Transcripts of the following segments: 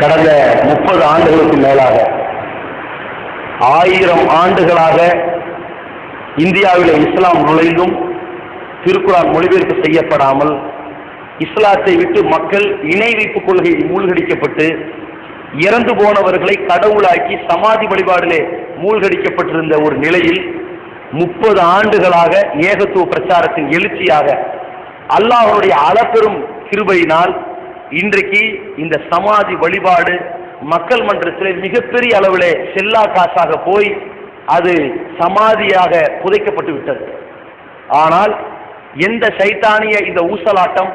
கடந்த முப்பது ஆண்டுகளுக்கு மேலாக ஆயிரம் ஆண்டுகளாக இந்தியாவில் இஸ்லாம் நுழைந்தும் திருக்குறான் மொழிபெயர்ப்பு செய்யப்படாமல் இஸ்லாத்தை விட்டு மக்கள் இணை வைப்பு கொள்கையில் மூழ்கடிக்கப்பட்டு இறந்து போனவர்களை கடவுளாக்கி சமாதி வழிபாடிலே மூழ்கடிக்கப்பட்டிருந்த ஒரு நிலையில் முப்பது ஆண்டுகளாக ஏகத்துவ பிரச்சாரத்தின் எழுச்சியாக அல்லாஹனுடைய அளப்பெரும் கிருபையினால் இன்றைக்கு இந்த சமாதி வழிபாடு மக்கள் மன்றத்திலே மிகப்பெரிய அளவிலே செல்லா காசாக போய் அது சமாதியாக புதைக்கப்பட்டு விட்டது. ஆனால் எந்த சைத்தானிய இந்த ஊசலாட்டம்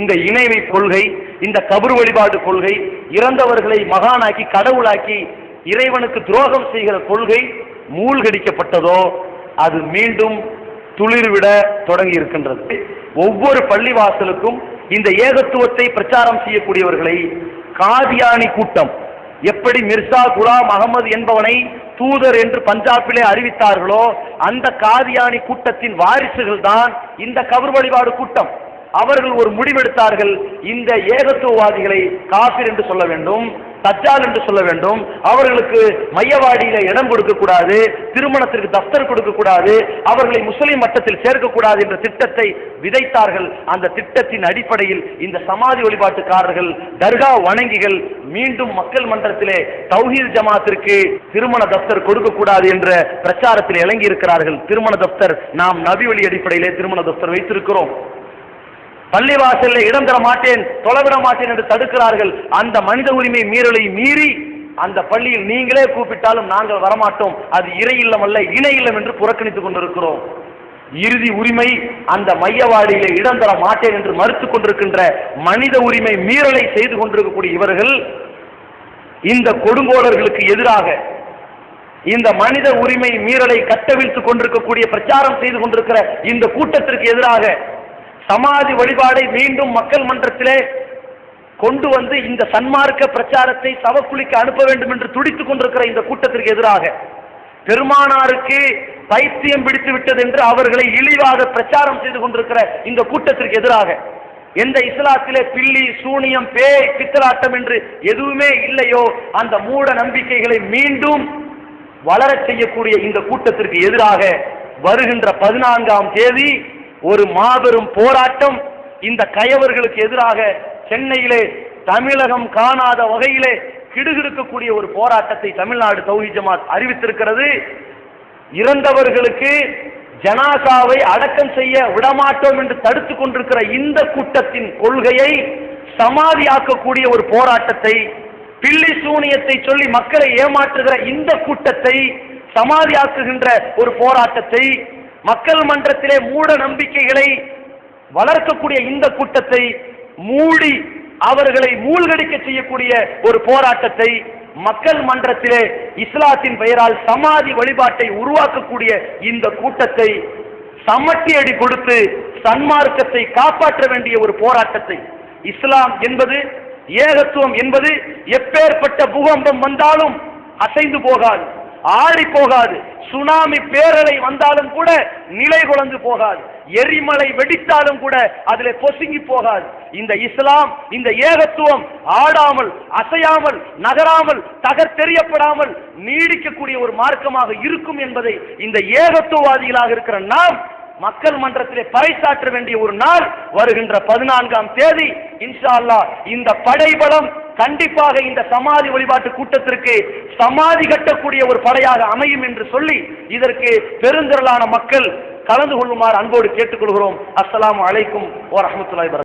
இந்த இணைவை கொள்கை இந்த கபர் வழிபாடு கொள்கை இறந்தவர்களை மகானாக்கி கடவுளாக்கி இறைவனுக்கு துரோகம் செய்கிற கொள்கை மூழ்கடிக்கப்பட்டதோ அது மீண்டும் துளிர்விட தொடங்கி இருக்கின்றது. ஒவ்வொரு பள்ளிவாசலுக்கும் இந்த ஏகத்துவத்தை பிரச்சாரம் செய்யக்கூடியவர்களை காதியானி கூட்டம். எப்படி மிர்சா குலாம் அகமது என்பவனை தூதர் என்று பஞ்சாபிலே அறிவித்தார்களோ அந்த காதியானி கூட்டத்தின் வாரிசுகள் தான் இந்த கவர் வழிபாடு கூட்டம். அவர்கள் ஒரு முடிவெடுத்தார்கள் இந்த ஏகத்துவவாதிகளை காபிர் என்று சொல்ல வேண்டும். தஜ்ஜால் என்று சொல்ல வேண்டும். அவர்களுக்கு மையவாடியில இடம் கொடுக்கக்கூடாது திருமணத்திற்கு தப்தர் கொடுக்கக்கூடாது அவர்களை முஸ்லிம் மட்டத்தில் சேர்க்கக்கூடாது என்ற திட்டத்தை விதைத்தார்கள். அந்த திட்டத்தின் அடிப்படையில் இந்த சமாதி வழிபாட்டுக்காரர்கள் தர்கா வணங்கிகள் மீண்டும் மக்கள் மன்றத்திலே தௌஹீத் ஜமாத்திற்கு திருமண தப்தர் கொடுக்கக்கூடாது என்ற பிரச்சாரத்தில் இறங்கி இருக்கிறார்கள் திருமண தப்தர் நாம் நபி வழி அடிப்படையிலே திருமண தப்தர் வைத்திருக்கிறோம். பள்ளிவாசலில் இடம் தர மாட்டேன் தொலைவிட மாட்டேன் என்று தடுக்கிறார்கள். அந்த மனித உரிமை மீறலை மீறி அந்த பள்ளியில் நீங்களே கூப்பிட்டாலும் நாங்கள் வரமாட்டோம். அது இறை இல்லம் அல்ல இணை இல்லம் என்று புறக்கணித்துக் கொண்டிருக்கிறோம். இறுதி உரிமை அந்த மையவாடியிலே இடம் தர மாட்டேன் என்று மறுத்துக் கொண்டிருக்கின்ற மனித உரிமை மீறலை செய்து கொண்டிருக்கக்கூடிய இவர்கள் இந்த கொடுங்கோலர்களுக்கு எதிராக இந்த மனித உரிமை மீறலை கட்டவிழ்த்து கொண்டிருக்கக்கூடிய பிரச்சாரம் செய்து கொண்டிருக்கிற இந்த கூட்டத்திற்கு எதிராக சமாதி வழிபாடை மீண்டும் மக்கள் மன்றத்திலே கொண்டு வந்து இந்த சன்மார்க்க பிரச்சாரத்தை சவக்குழிக்கு அனுப்ப வேண்டும் என்று துடித்துக் கொண்டிருக்கிற இந்த கூட்டத்திற்கு எதிராக பெருமானாருக்கு பைத்தியம் பிடித்து விட்டது என்று அவர்களை இழிவாக பிரச்சாரம் செய்து கொண்டிருக்கிற இந்த கூட்டத்திற்கு எதிராக எந்த இஸ்லாத்திலே பில்லி சூனியம் பேய் பித்தலாட்டம் என்று எதுவுமே இல்லையோ அந்த மூட நம்பிக்கைகளை மீண்டும் வளரச் செய்யக்கூடிய இந்த கூட்டத்திற்கு எதிராக வருகின்ற பதினான்காம் தேதி ஒரு மாபெரும் போராட்டம் இந்த கயவர்களுக்கு எதிராக சென்னையிலே தமிழகம் காணாத வகையிலே கிடுகிடுக்கக்கூடிய ஒரு போராட்டத்தை தமிழ்நாடு தௌஹி ஜமாத் அறிவித்திருக்கிறது. இறந்தவர்களுக்கு ஜனாசாவை அடக்கம் செய்ய விடமாட்டோம் என்று தடுத்துக் கொண்டிருக்கிற இந்த கூட்டத்தின் கொள்கையை சமாதியாக்கக்கூடிய ஒரு போராட்டத்தை பில்லி சூனியத்தை சொல்லி மக்களை ஏமாற்றுகிற இந்த கூட்டத்தை சமாதியாக்குகின்ற ஒரு போராட்டத்தை மக்கள் மன்றத்திலே மூட நம்பிக்கைகளை வளர்க்கக்கூடிய இந்த கூட்டத்தை மூடி அவர்களை மூழ்கடிக்க செய்யக்கூடிய ஒரு போராட்டத்தை மக்கள் மன்றத்திலே இஸ்லாத்தின் பெயரால் சமாதி வழிபாட்டை உருவாக்கக்கூடிய இந்த கூட்டத்தை சமட்டி அடி கொடுத்து சன்மார்க்கத்தை காப்பாற்ற வேண்டிய ஒரு போராட்டத்தை. இஸ்லாம் என்பது ஏகத்துவம் என்பது எப்பேற்பட்ட பூகம்பம் வந்தாலும் அசைந்து போகாது. ஆடி போகாது. சுனாமி பேரலை வந்தாலும் கூட நிலை குலைந்து போகாது. எரிமலை வெடித்தாலும் கூட அதில் பொசுங்கி போகாது. இந்த இஸ்லாம் இந்த ஏகத்துவம் ஆடாமல் அசையாமல் நகராமல் தகர்த்தெறியப்படாமல் நீடிக்கக்கூடிய ஒரு மார்க்கமாக இருக்கும் என்பதை இந்த ஏகத்துவவாதிகளாக இருக்கிற நாம் மக்கள் மன்றத்திலே பறைசாற்ற வேண்டிய ஒரு நாள் வருகின்ற பதினான்காம் தேதி. இன்ஷா அல்லா இந்த படைபலம் கண்டிப்பாக இந்த சமாதி வழிபாட்டு கூட்டத்திற்கு சமாதி கட்டக்கூடிய ஒரு படையாக அமையும் என்று சொல்லி இதற்கு பெருந்திரளான மக்கள் கலந்து கொள்ளுமாறு அன்போடு கேட்டுக்கொள்கிறோம். அஸ்லாம் அலைக்கும் ஓ ரஹமத்துல்லாஹி